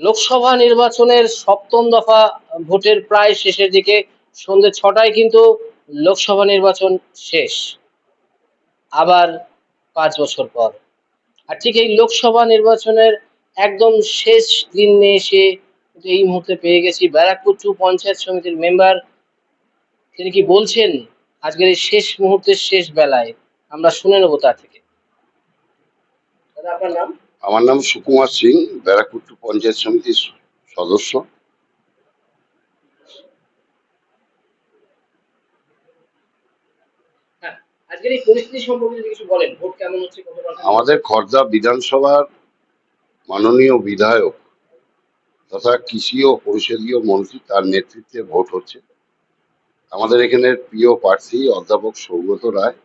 লোকসভা নির্বাচনের সপ্তম দফা ভোটের প্রায় শেষের দিকে সন্ধ্যে ছটায় কিন্তু লোকসভা নির্বাচন শেষ। আবার পাঁচ বছর পর। আর ঠিক এই লোকসভা নির্বাচনের একদম শেষ দিন এসে এই মুহূর্তে পেয়ে গেছি ব্যারাকপুর টু পঞ্চায়েত সমিতির মেম্বার। তিনি কি বলছেন? আজকের এই শেষ মুহূর্তের শেষ বেলায় আমরা শুনে নেব তার থেকে। আপনার নাম? আমার নাম সুকুমার সিং ব্যারাকপুর পঞ্চায়েত সমিতির সদস্য। হ্যাঁ? আমাদের খর্দা বিধানসভার মাননীয় বিধায়ক তথা কৃষি ও পরিষদীয় মন্ত্রী তার নেতৃত্বে ভোট হচ্ছে। আমাদের এখানের প্রিয় প্রার্থী অধ্যাপক সৌগত রায়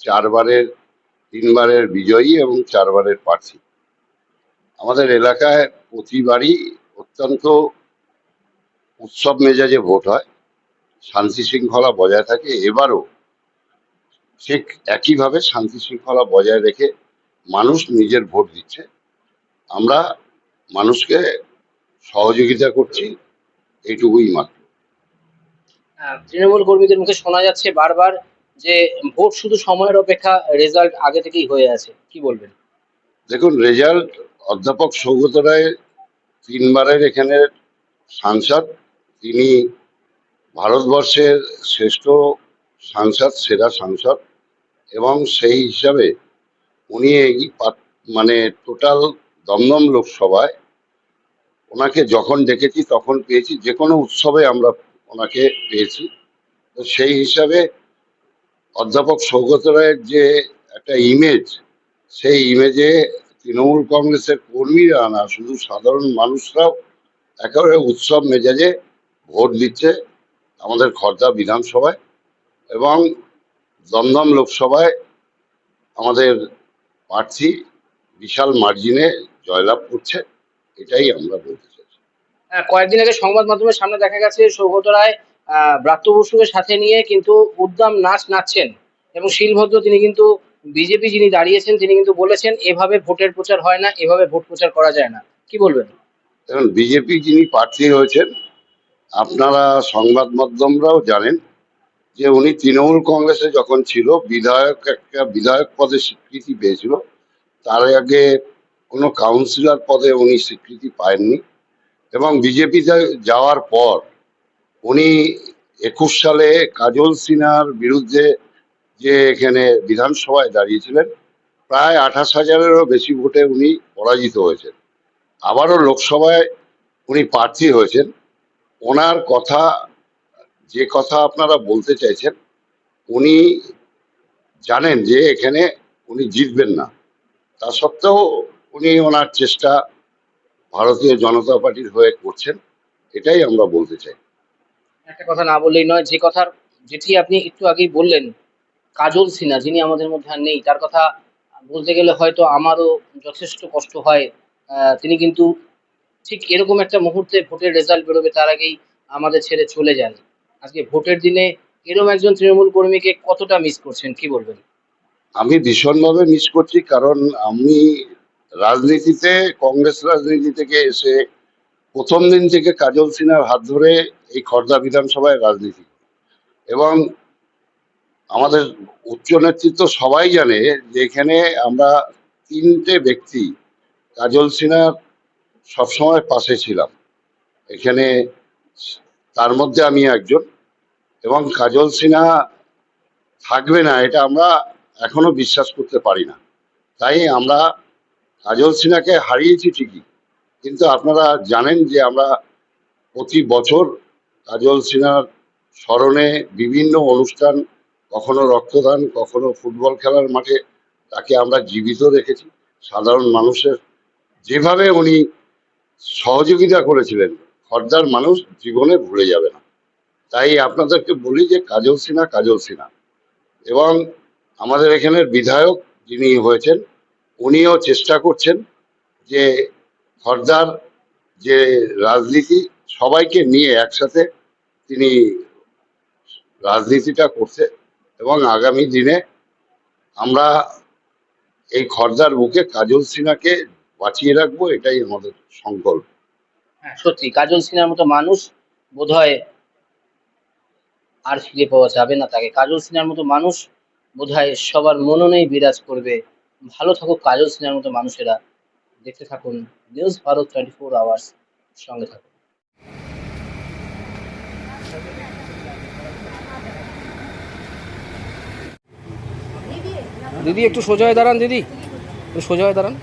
চারবারের তিনবারের বিজয়ী এবং চারবারের প্রার্থী। আমাদের এলাকায় প্রতিবারই অত্যন্ত উৎসব মেজাজে ভোট হয় শান্তি শৃঙ্খলা বজায় থাকে। এবারও ঠিক একইভাবে শান্তি শৃঙ্খলা বজায় রেখে মানুষ নিজের ভোট দিচ্ছে। আমরা মানুষকে সহযোগিতা করছি এইটুকুই মাত্র। তৃণমূল কর্মীদের মুখে শোনা যাচ্ছে বারবার যে ভোট শুধু সময়ের অপেক্ষা রেজাল্ট আগে থেকেই হয়ে আছে। কি বলবেন? দেখুন রেজাল্ট অধ্যাপক সৌগত রায় তিনবারের এখানে সাংসদ। তিনি ভারতবর্ষের শ্রেষ্ঠ সাংসদ, সেরা সাংসদ এবং সেই হিসাবে উনি এই মানে টোটাল দমদম লোকসভায় ওনাকে যখন ডেকেছি তখন পেয়েছি। যে কোনো উৎসবে আমরা ওনাকে পেয়েছি। তো সেই হিসাবে অধ্যাপক সৌগত রায়ের যে একটা ইমেজ সেই ইমেজে তৃণমূল কংগ্রেসের কর্মীরা না শুধু সাধারণ মানুষরাও একেবারে উৎসব মেজাজে ভোট দিচ্ছে আমাদের খর্দা বিধানসভায় এবং দমদম লোকসভায় আমাদের প্রার্থী বিশাল মার্জিনে জয়লাভ করছে এটাই আমরা বলতে চাইছি আহ, কয়েকদিন আগে সংবাদ মাধ্যমের সামনে দেখা গেছে সৌগত রায় ব্রাত্য বসুকে সাথে নিয়ে কিন্তু উদ্দাম নাচ নাচছেন এবং শিলভদ্র তিনি কিন্তু বিজেপি যিনি দাঁড়িয়েছেন, তিনি কিন্তু বলেছেন, এভাবে ভোটের প্রচার হয় না, এভাবে ভোট প্রচার করা যায় না। কি বলবেন? দেখুন, বিজেপি যিনি প্রার্থী হয়েছেন, আপনারা সংবাদ মাধ্যমরাও জানেন যে উনি তৃণমূল কংগ্রেসে যখন ছিল, বিধায়ক একটা বিধায়ক পদে স্বীকৃতি পেয়েছিল। তার আগে কোনো কাউন্সিলর পদে উনি স্বীকৃতি পাননি এবং বিজেপিতে যাওয়ার পর উনি একুশ সালে কাজল সিনহার বিরুদ্ধে যে এখানে বিধানসভায় দাঁড়িয়েছিলেন, প্রায় আঠাশ হাজারেরও বেশি ভোটে উনি পরাজিত হয়েছেন। আবারও লোকসভায় উনি প্রার্থী হয়েছেন। ওনার কথা, যে কথা আপনারা বলতে চাইছেন, উনি জানেন যে এখানে উনি জিতবেন না। তা সত্ত্বেও উনি ওনার চেষ্টা ভারতীয় জনতা পার্টির হয়ে করছেন, এটাই আমরা বলতে চাই। একটা কথা না বললেই নয়, যে কথার, যেটি আপনি একটু আগেই বললেন কাজল সিনহা, যিনি আমাদের মধ্যে আর নেই, তার কথা বলতে গেলে হয়তো আমারও যথেষ্ট কষ্ট হয়। তিনি কিন্তু ঠিক এরকম একটা মুহূর্তে ভোটের রেজাল্ট বেরোবে, তার আগেই আমাদের ছেড়ে চলে যান। আজকে ভোটের দিনে এরকম একজন তৃণমূল কর্মীকে কতটা মিস করছেন, কি বলবেন? আমি ভীষণভাবে মিস করছি, কারণ আমি রাজনীতিতে, কংগ্রেস রাজনীতি থেকে এসে প্রথম দিন থেকে কাজল সিনহার হাত ধরে এই খর্দা বিধানসভায় রাজনীতি এবং আমাদের উচ্চ নেতৃত্ব সবাই জানে যে এখানে আমরা তিনটে ব্যক্তি, কাজল সিনহার সবসময় পাশে ছিলাম। এখানে তার মধ্যে আমি একজন এবং কাজল সিনহা থাকবে না, এটা আমরা এখনও বিশ্বাস করতে পারি না। তাই আমরা কাজল সিনহাকে হারিয়েছি ঠিকই, কিন্তু আপনারা জানেন যে আমরা প্রতি বছর কাজল সিনহার স্মরণে বিভিন্ন অনুষ্ঠান কখনো রক্তদান, কখনো ফুটবল খেলার মাঠে তাকে আমরা জীবিত রেখেছি। সাধারণ মানুষের যেভাবে উনি সহযোগিতা করেছিলেন, খর্দার মানুষ জীবনে ভুলে যাবে না। তাই আপনাদেরকে বলি যে কাজল সিনহা কাজল সিনহা। এবং আমাদের এখানের বিধায়ক যিনি হয়েছেন, উনিও চেষ্টা করছেন যে খর্দার যে রাজনীতি সবাইকে নিয়ে একসাথে তিনি রাজনীতিটা করছে এবং আগামী দিনে আমরা এই খর্দার বুকে কাজল সিনহাকে বাঁচিয়ে রাখব, এটাই আমাদের সংকল্প। সত্যি, কাজল সিনহার মতো মানুষ বোধহয় আর ফিরে পাওয়া যাবে না তাকে। কাজল সিনহার মতো মানুষ বোধহয় সবার মননেই বিরাজ করবে। ভালো থাকুক কাজল সিনহার মতো মানুষেরা। দেখতে থাকুন, news Bharat twenty four hours, সঙ্গে থাকুন। দিদি একটু সোজা হয়ে দাঁড়ান দিদি। একটু সোজা হয়ে দাঁড়ান।